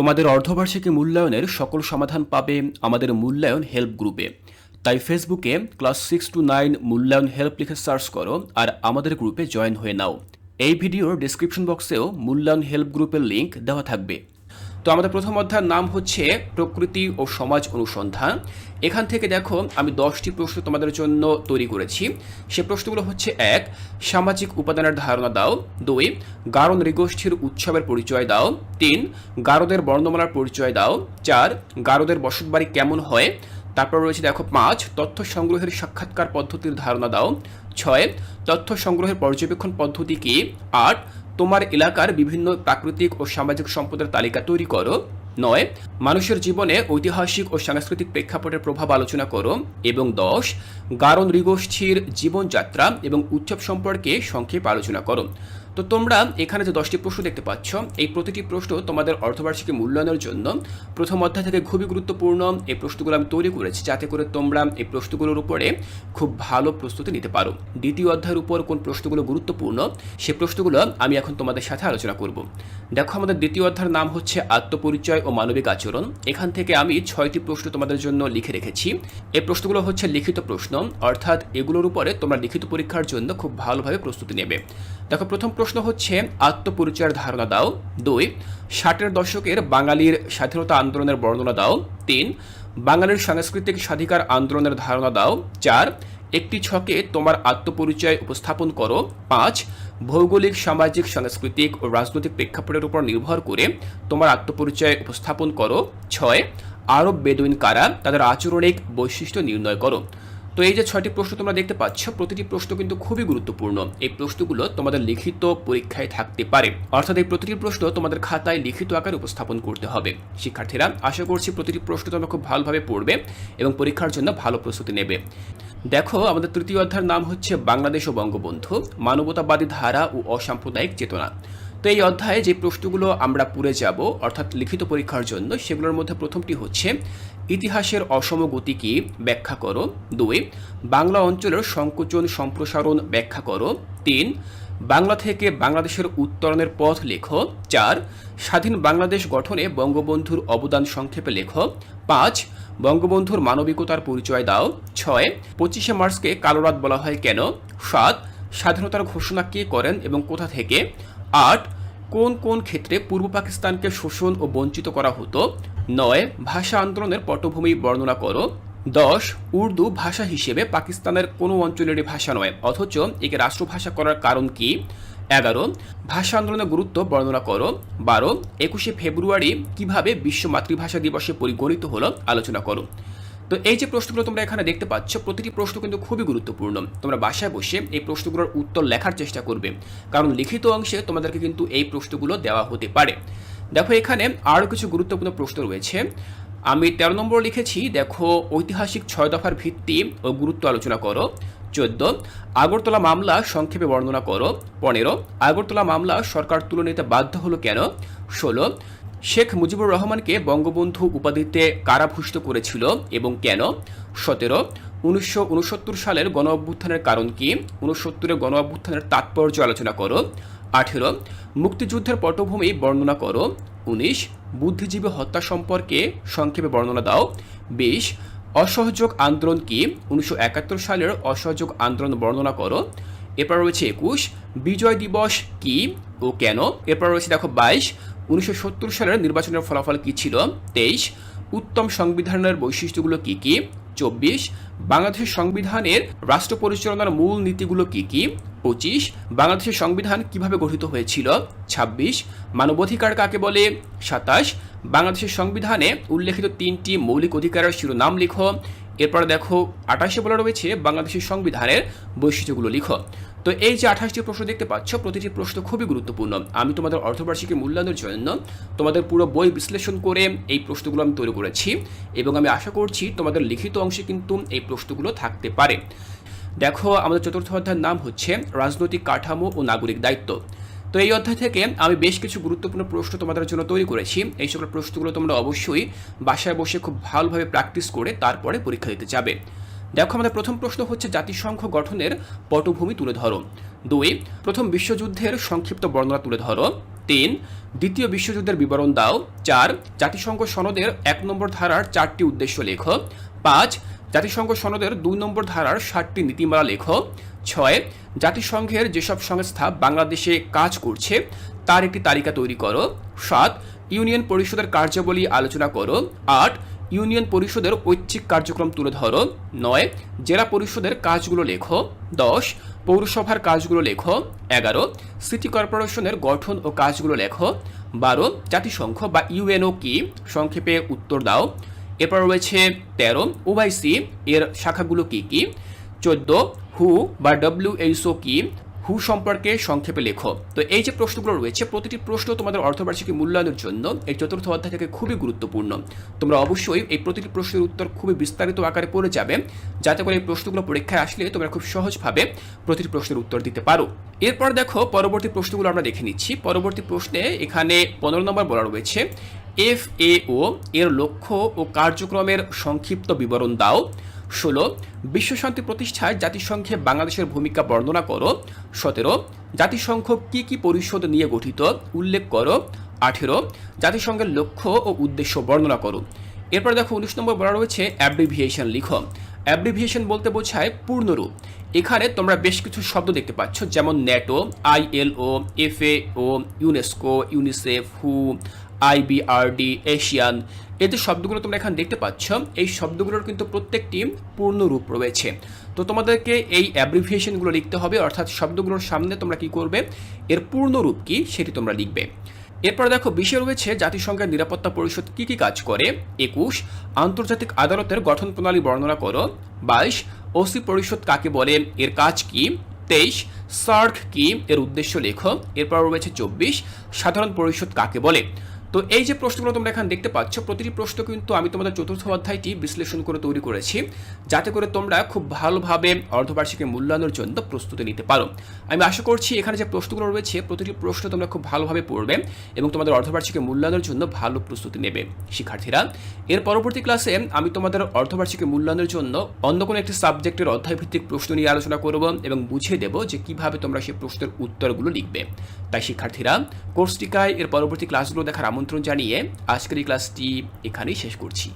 তোমাদের অর্ধবার্ষিকী মূল্যায়নের সকল সমাধান পাবে আমাদের মূল্যায়ন হেল্প গ্রুপে। তাই ফেসবুকে ক্লাস সিক্স টু নাইন মূল্যায়ন হেল্প লিখে সার্চ করো আর আমাদের গ্রুপে জয়েন হয়ে নাও। এই ভিডিওর ডিসক্রিপশন বক্সেও মূল্যায়ন হেল্প গ্রুপের লিঙ্ক দেওয়া থাকবে। তো আমাদের প্রথম অধ্যায়ের নাম হচ্ছে প্রকৃতি ও সমাজ অনুসন্ধান। এখান থেকে দেখো, আমি দশটি প্রশ্ন তোমাদের জন্য তৈরি করেছি। সে প্রশ্নগুলো হচ্ছে এক, সামাজিক উপাদানের ধারণা দাও। দুই, গারো নৃগোষ্ঠীর উৎসবের পরিচয় দাও। তিন, গারোদের বর্ণমালার পরিচয় দাও। চার, গারোদের বসতবাড়ি কেমন হয়? তারপর রয়েছে দেখো পাঁচ, তথ্য সংগ্রহের সাক্ষাৎকার পদ্ধতির ধারণা দাও। ছয়, তথ্য সংগ্রহের পর্যবেক্ষণ পদ্ধতি কি? আট তোমার এলাকার বিভিন্ন প্রাকৃতিক ও সামাজিক সম্পদের তালিকা তৈরি করো। নয়, মানুষের জীবনে ঐতিহাসিক ও সাংস্কৃতিক প্রেক্ষাপটের প্রভাব আলোচনা করো। এবং দশ গারণ নৃগোষ্ঠীর জীবনযাত্রা এবং উৎসব সম্পর্কে সংক্ষেপ আলোচনা করো। তো তোমরা এখানে যে দশটি প্রশ্ন দেখতে পাচ্ছ, এই প্রতিটি প্রশ্ন তোমাদের অর্ধবার্ষিকী মূল্যায়নের জন্য প্রথম অধ্যায় থেকে খুবই গুরুত্বপূর্ণ এই প্রশ্নগুলো আমি তৈরি করেছি যাতে করে তোমরা এই প্রশ্নগুলোর উপরে খুব ভালো প্রস্তুতি নিতে পারো। দ্বিতীয় অধ্যায়ের উপর কোন প্রশ্নগুলো গুরুত্বপূর্ণ, সে প্রশ্নগুলো আমি এখন তোমাদের সাথে আলোচনা করব। দেখো, আমাদের দ্বিতীয় অধ্যায়ের নাম হচ্ছে আত্মপরিচয় ও মানবিক আচরণ। এখান থেকে আমি ছয়টি প্রশ্ন তোমাদের জন্য লিখে রেখেছি। এই প্রশ্নগুলো হচ্ছে লিখিত প্রশ্ন, অর্থাৎ এগুলোর উপরে তোমরা লিখিত পরীক্ষার জন্য খুব ভালোভাবে প্রস্তুতি নেবে। দেখো, প্রথম প্রশ্ন হচ্ছে, আত্মপরিচয়ের ধারণা দাও। দুই, ষাটের দশকের বাঙালির স্বাধীনতা আন্দোলনের বর্ণনা দাও। তিন, বাঙালির সাংস্কৃতিক স্বাধিকার আন্দোলনের ধারণা দাও। চার, একটি ছকে তোমার আত্মপরিচয় উপস্থাপন করো। পাঁচ, ভৌগোলিক, সামাজিক, সাংস্কৃতিক ও রাজনৈতিক প্রেক্ষাপটের উপর নির্ভর করে তোমার আত্মপরিচয় উপস্থাপন করো। ছয়, আরব বেদুইন কারা? তাদের আচরণিক বৈশিষ্ট্য নির্ণয় করো। তো এই যে ছয়টি প্রশ্ন তোমরা দেখতে পাচ্ছ, প্রতিটি প্রশ্ন কিন্তু খুবই গুরুত্বপূর্ণ। এই প্রশ্নগুলো তোমাদের লিখিত পরীক্ষায় থাকতে পারে। অর্থাৎ এই প্রতিটি প্রশ্ন তোমাদের খাতায় লিখিত আকারে উপস্থাপন করতে হবে। শিক্ষার্থীরা, আশা করছি প্রতিটি প্রশ্ন তোমরা খুব ভালোভাবে পড়বে এবং পরীক্ষার জন্য ভালো প্রস্তুতি নেবে। দেখো, আমাদের তৃতীয় অধ্যায়ের নাম হচ্ছে বাংলাদেশ ও বঙ্গবন্ধু, মানবতাবাদী ধারা ও অসাম্প্রদায়িক চেতনা। তো এই অধ্যায়ে যে প্রশ্নগুলো আমরা পড়ে যাব, অর্থাৎ লিখিত পরীক্ষার জন্য, সেগুলোর মধ্যে প্রথমটি হচ্ছে ইতিহাসের অসম গতি কি? ব্যাখ্যা করো। দুই, বাংলা অঞ্চলের সংকোচন সম্প্রসারণ ব্যাখ্যা করো। তিন, বাংলা থেকে বাংলাদেশের উত্তরণের পথ লেখো। চার, স্বাধীন বাংলাদেশ গঠনে বঙ্গবন্ধুর অবদান সংক্ষেপে লেখো। পাঁচ, বঙ্গবন্ধুর মানবিকতার পরিচয় দাও। ছয়, পঁচিশে মার্চকে কালো রাত বলা হয় কেন? সাত, স্বাধীনতার ঘোষণা কে করেন এবং কোথা থেকে? আট, কোন কোন ক্ষেত্রে পূর্ব পাকিস্তানকে শোষণ ও বঞ্চিত করা হতো? নয়, ভাষা আন্দোলনের পটভূমি বর্ণনা করো। দশ, উর্দু ভাষা হিসেবে পাকিস্তানের কোনো অঞ্চলেরই ভাষা নয়, অথচ একে রাষ্ট্রভাষা করার কারণ কি? এগারো, ভাষা আন্দোলনের গুরুত্ব বর্ণনা করো। বারো, একুশে ফেব্রুয়ারি কীভাবে বিশ্ব মাতৃভাষা দিবসে পরিগণিত হলো আলোচনা করো। তো এই যে প্রশ্নগুলো তোমরা এখানে দেখতে পাচ্ছ, প্রতিটি প্রশ্ন কিন্তু খুবই গুরুত্বপূর্ণ। তোমরা বাসায় বসে এই প্রশ্নগুলোর উত্তর লেখার চেষ্টা করবে, কারণ লিখিত অংশে তোমাদেরকে কিন্তু এই প্রশ্নগুলো দেওয়া হতে পারে। দেখো, এখানে আরও কিছু গুরুত্বপূর্ণ প্রশ্ন রয়েছে। আমি তেরো নম্বর লিখেছি, দেখো, ঐতিহাসিক ছয় দফার ভিত্তি ও গুরুত্ব আলোচনা করো। চোদ্দ, আগরতলা মামলা সংক্ষেপে বর্ণনা করো। পনেরো, আগরতলা মামলা সরকার তুলে নিতে বাধ্য হলো কেন? ষোলো, শেখ মুজিবুর রহমানকে বঙ্গবন্ধু উপাধিতে কারাভূষ্ট করেছিল এবং কেন? সতেরো, উনিশশো সালের গণ অভ্যুত্থানের কারণ কি? উনসত্তরের গণ অভ্যুত্থানের তাৎপর্য আলোচনা করো। আঠেরো, মুক্তিযুদ্ধের পটভূমি বর্ণনা করো। উনিশ, বুদ্ধিজীবী হত্যা সম্পর্কে সংক্ষেপে বর্ণনা দাও। বিশ, অসহযোগ আন্দোলন কি? উনিশশো একাত্তর সালের অসহযোগ আন্দোলন বর্ণনা করো। এরপর রয়েছে একুশ, বিজয় দিবস কি ও কেন? এরপর রয়েছে দেখো বাইশ, উনিশশো সালের নির্বাচনের ফলাফল কি ছিল? তেইশ, উত্তম সংবিধানের বৈশিষ্ট্যগুলো কি কি? চব্বিশ, বাংলাদেশের সংবিধানের রাষ্ট্র পরিচালনার মূল নীতিগুলো কি কি? পঁচিশ, বাংলাদেশের সংবিধান কীভাবে গঠিত হয়েছিল? ছাব্বিশ, মানবাধিকার কাকে বলে? সাতাশ, বাংলাদেশের সংবিধানে উল্লেখিত তিনটি মৌলিক অধিকারের শিরোনাম লিখো। এরপর দেখো, আঠাশে বলা রয়েছে বাংলাদেশের সংবিধানের বৈশিষ্ট্যগুলো লিখো। তো এই যে আঠাশটি প্রশ্ন দেখতে পাচ্ছ, প্রতিটি প্রশ্ন খুবই গুরুত্বপূর্ণ। আমি তোমাদের অর্ধবার্ষিকী মূল্যায়নের জন্য তোমাদের পুরো বই বিশ্লেষণ করে এই প্রশ্নগুলো আমি তৈরি করেছি এবং আমি আশা করছি তোমাদের লিখিত অংশে কিন্তু এই প্রশ্নগুলো থাকতে পারে। দেখো, আমাদের চতুর্থ অধ্যায়ের নাম হচ্ছে রাজনৈতিক কাঠামো ও নাগরিক দায়িত্ব। তো এই অধ্যায় থেকে আমি বেশ কিছু গুরুত্বপূর্ণ প্রশ্ন তোমাদের জন্য তৈরি করেছি। এই সকল প্রশ্নগুলো তোমরা অবশ্যই বাসায় বসে খুব ভালোভাবে প্র্যাকটিস করে তারপরে পরীক্ষা দিতে যাবে। দেখো, আমাদের প্রথম প্রশ্ন হচ্ছে জাতিসংঘ গঠনের পটভূমি তুলে ধরো। দুই, প্রথম বিশ্বযুদ্ধের সংক্ষিপ্ত বর্ণনা তুলে ধরো। তিন, দ্বিতীয় বিশ্বযুদ্ধের বিবরণ দাও। চার, জাতিসংঘ সনদের এক নম্বর ধারার চারটি উদ্দেশ্য লেখো। পাঁচ জাতিসংঘ সনদের দুই নম্বর ধারার ষাটটি নীতিমালা লেখো। ছয়, জাতিসংঘের যেসব সংস্থা বাংলাদেশে কাজ করছে, তার একটি তালিকা তৈরি করো। সাত, ইউনিয়ন পরিষদের কার্যাবলী আলোচনা করো। আট, ইউনিয়ন পরিষদের ঐচ্ছিক কার্যক্রম তুলে ধরো। নয়, জেলা পরিষদের কাজগুলো লেখো। দশ, পৌরসভার কাজগুলো লেখো। এগারো, সিটি কর্পোরেশনের গঠন ও কাজগুলো লেখো। বারো, জাতিসংঘ বা ইউএনও কি? সংক্ষেপে উত্তর দাও। এরপর রয়েছে তেরো ওআইসি এর শাখাগুলো কি কি? চোদ্দ, হু বা ডব্লিউ ডব্লিউএইচও কি? হু সম্পর্কে সংক্ষেপে লেখো। তো এই যে প্রশ্নগুলো রয়েছে, প্রতিটি প্রশ্ন তোমাদের অর্থবার্ষিকী মূল্যায়নের জন্য এই চতুর্থ অধ্যায় থেকে খুবই গুরুত্বপূর্ণ। তোমরা অবশ্যই এই প্রতিটি প্রশ্নের উত্তর খুবই বিস্তারিত আকারে পড়ে যাবে, যাতে করে এই প্রশ্নগুলো পরীক্ষায় আসলে তোমরা খুব সহজভাবে প্রতিটি প্রশ্নের উত্তর দিতে পারো। এরপর দেখো, পরবর্তী প্রশ্নগুলো আমরা দেখে নিচ্ছি। পরবর্তী প্রশ্নে এখানে পনেরো নম্বর বলা রয়েছে এফ এ এর লক্ষ্য ও কার্যক্রমের সংক্ষিপ্ত বিবরণ দাও। ষোলো, বিশ্বশান্তি প্রতিষ্ঠায় জাতিসংঘে বাংলাদেশের ভূমিকা বর্ণনা করো। সতেরো, জাতিসংঘ কি কি পরিষদ নিয়ে গঠিত, উল্লেখ করো। আঠেরো, জাতিসংঘের লক্ষ্য ও উদ্দেশ্য বর্ণনা করো। এরপর দেখো উনিশ নম্বর বলা রয়েছে অ্যাব্রিভিয়েশন লিখো। অ্যাব্রিভিয়েশন বলতে বোঝায় পূর্ণরূপ। এখানে তোমরা বেশ কিছু শব্দ দেখতে পাচ্ছ, যেমন NATO, ILO, FAO, UNESCO, UNICEF, হু আইবিআরডি, এশিয়ান যে শব্দগুলো তোমরা এখানে দেখতে পাচ্ছ। এই শব্দগুলোর কিন্তু প্রত্যেকটি পূর্ণ রূপ রয়েছে। তো তোমাদেরকে এই অ্যাব্রিভিয়েশনগুলো লিখতে হবে, অর্থাৎ শব্দগুলোর সামনে তোমরা কি করবে, এর পূর্ণ রূপ কি সেটি তোমরা লিখবে। এরপর দেখো বিশে রয়েছে জাতিসংঘের নিরাপত্তা পরিষদ কি কি কাজ করে। একুশ, আন্তর্জাতিক আদালতের গঠন প্রণালী বর্ণনা করো। বাইশ, ওসি পরিষদ কাকে বলে, এর কাজ কি। তেইশ, সার্ক কি, এর উদ্দেশ্য লেখো। এরপর রয়েছে চব্বিশ, সাধারণ পরিষদ কাকে বলে। তো এই যে প্রশ্নগুলো তোমরা এখানে দেখতে পাচ্ছ, প্রতিটি প্রশ্ন কিন্তু আমি তোমাদের চতুর্থ অধ্যায়টি বিশ্লেষণ করে তৈরি করেছি। যাতে করে তোমরা খুব ভালোভাবে অর্ধবার্ষিকী মূল্যায়নের জন্য প্রস্তুতি নিতে পারো। আমি আশা করছি এখানে যে প্রশ্নগুলো রয়েছে, প্রতিটি প্রশ্ন তোমরা খুব ভালোভাবে পড়বে এবং তোমাদের অর্ধবার্ষিকী মূল্যায়নের জন্য ভালো প্রস্তুতি নেবে শিক্ষার্থীরা। এর পরবর্তী ক্লাসে আমি তোমাদের অর্ধবার্ষিকী মূল্যায়নের জন্য অন্য কোনো একটি সাবজেক্টের অধ্যায়ভিত্তিক প্রশ্ন নিয়ে আলোচনা করব এবং বুঝিয়ে দেব যে কীভাবে তোমরা সেই প্রশ্নের উত্তরগুলো লিখবে। তাই শিক্ষার্থীরা, কোর্স টিকায় এর পরবর্তী ক্লাসগুলো দেখার আমন্ত্রণ জানিয়ে আজকের এই ক্লাসটি এখানেই শেষ করছি।